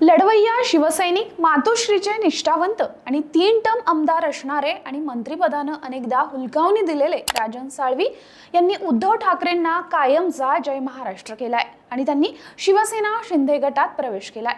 लढवय्या शिवसैनिक मातोश्रीचे निष्ठावंत आणि तीन टर्म आमदार असणारे आणि मंत्रिपदानं अनेकदा हुलकावणी दिलेले राजन साळवी यांनी उद्धव ठाकरेंना कायमचा जय महाराष्ट्र केलाय आणि त्यांनी शिवसेना शिंदे गटात प्रवेश केलाय.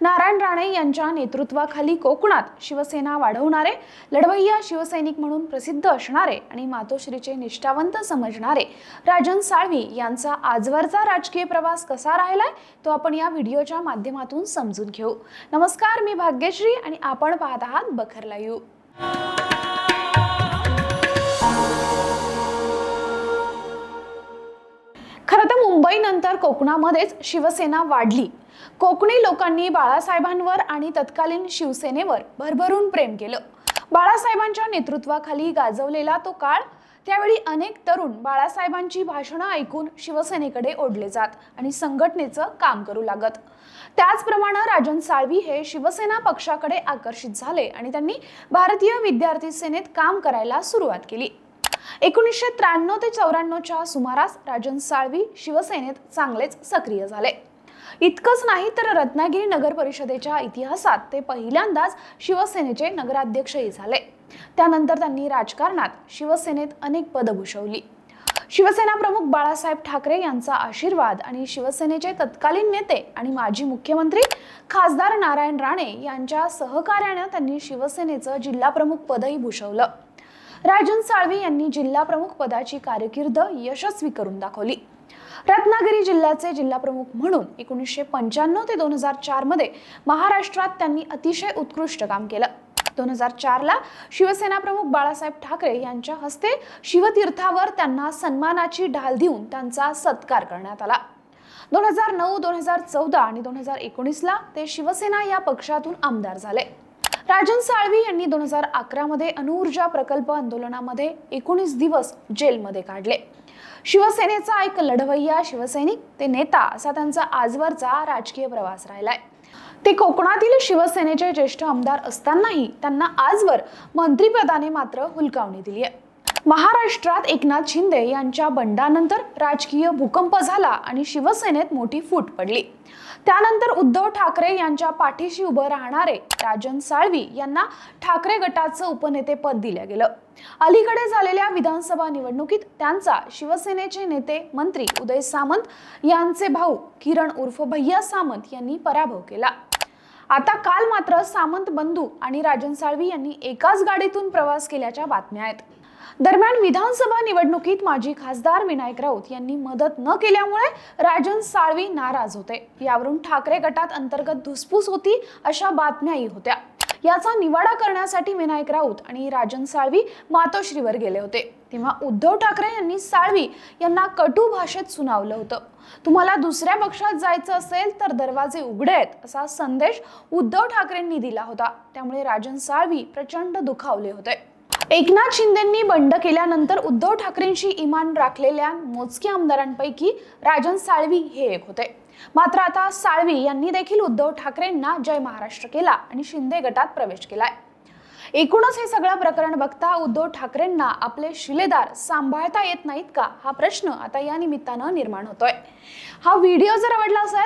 नारायण राणे यांच्या नेतृत्वाखाली कोकणात शिवसेना वाढवणारे लढवय्या शिवसैनिक म्हणून प्रसिद्ध असणारे आणि मातोश्रीचे निष्ठावंत समजणारे राजन साळवी यांचा आजवरचा राजकीय प्रवास कसा राहिलाय तो आपण या व्हिडिओच्या माध्यमातून समजून घेऊ. नमस्कार मी भाग्यश्री आणि आपण पाहत आहात बखर लाईव्ह. मुंबईनंतर कोकणामध्येच शिवसेना वाढली. कोकणी लोकांनी बाळासाहेबांवर आणि तत्कालीन शिवसेनेवर भरभरून प्रेम केलं. बाळासाहेबांच्या नेतृत्वाखाली गाजवलेला तो काळ त्यावेळी अनेक तरुण बाळासाहेबांची भाषणं ऐकून शिवसेनेकडे ओढले जात आणि संघटनेचं काम करू लागत. त्याचप्रमाणे राजन साळवी हे शिवसेना पक्षाकडे आकर्षित झाले आणि त्यांनी भारतीय विद्यार्थी सेनेत काम करायला सुरुवात केली. एकोणीसशे त्र्याण्णव ते चौऱ्याण्णवच्या सुमारास राजन साळवी शिवसेनेत चांगलेच सक्रिय झाले. इतकंच नाही तर रत्नागिरी नगर परिषदेच्या इतिहासात ते पहिल्यांदाच शिवसेनेचे नगराध्यक्षही झाले. त्यानंतर त्यांनी राजकारणात शिवसेनेत अनेक पद भूषवली. शिवसेना प्रमुख बाळासाहेब ठाकरे यांचा आशीर्वाद आणि शिवसेनेचे तत्कालीन नेते आणि माजी मुख्यमंत्री खासदार नारायण राणे यांच्या सहकार्यानं त्यांनी शिवसेनेचं जिल्हा प्रमुख पदही भूषवलं. राजन साळवी यांनी जिल्हा प्रमुख पदाची कारकीर्द यशस्वी करून दाखवली. रत्नागिरी जिल्ह्याचे जिल्हा प्रमुख म्हणून एकोणीसशे पंच्याण्णव ते दोन हजार चारमध्ये महाराष्ट्रात त्यांनी अतिशय उत्कृष्ट काम केलं. दोन हजार चारला शिवसेना प्रमुख बाळासाहेब ठाकरे यांच्या हस्ते शिवतीर्थावर त्यांना सन्मानाची ढाल देऊन त्यांचा सत्कार करण्यात आला. दोन हजार नऊ दोन हजार चौदा आणि दोन हजार एकोणीसला ते शिवसेना या पक्षातून आमदार झाले. राजन साळवी यांनी दोन हजार अकरामध्ये अणुऊर्जा प्रकल्प आंदोलनामध्ये एकोणीस दिवस जेलमध्ये काढले. शिवसेनेचा एक लढवय्या शिवसैनिक ते नेता असा त्यांचा आजवरचा राजकीय प्रवास राहिलाय. ते कोकणातील शिवसेनेचे ज्येष्ठ आमदार असतानाही त्यांना आजवर मंत्रिपदाने मात्र हुलकावणी दिली आहे महाराष्ट्रात एकनाथ शिंदे यांच्या बंडानंतर राजकीय भूकंप झाला आणि शिवसेनेत मोठी फूट पडली. त्यानंतर उद्धव ठाकरे यांच्या पाठीशी उभं राहणारे राजन साळवी यांना ठाकरे गटाचं उपनेतेपद दिलं गेलं. अलीकडे झालेल्या विधानसभा निवडणुकीत त्यांचा शिवसेनेचे नेते मंत्री उदय सामंत यांचे भाऊ किरण उर्फ भैया सामंत यांनी पराभव केला. आता काल मात्र सामंत बंधू आणि राजन साळवी यांनी एकाच गाडीतून प्रवास केल्याच्या बातम्या आहेत. दरम्यान विधानसभा निवडणुकीत माजी खासदार विनायक राऊत यांनी मदत न केल्यामुळे राजन साळवी नाराज होते. यावरून ठाकरे गटात अंतर्गत धुसफूस होती अशा बातम्याही होत्या. याचा निवाडा करण्यासाठी विनायक राऊत आणि राजन साळवी मातोश्रीवर गेले होते. तेव्हा उद्धव ठाकरे यांनी साळवी यांना कटू भाषेत सुनावलं होतं. तुम्हाला दुसऱ्या पक्षात जायचं असेल तर दरवाजे उघडे आहेत असा संदेश उद्धव ठाकरेंनी दिला होता. त्यामुळे राजन साळवी प्रचंड दुखावले होते. एकनाथ शिंदेंनी बंड केल्यानंतर उद्धव ठाकरेंशी इमान राखलेल्या मोजक्या आमदारांपैकी राजन साळवी हे एक होते. मात्र आता साळवी यांनी देखील उद्धव ठाकरेंना जय महाराष्ट्र केला आणि शिंदे गटात प्रवेश केलाय. एकूणच हे सगळं प्रकरण बघता उद्धव ठाकरेंना आपले शिलेदार सांभाळता येत नाहीत का? हा प्रश्न आता या निमित्तानं निर्माण होतोय. हा व्हिडिओ जर आवडला असेल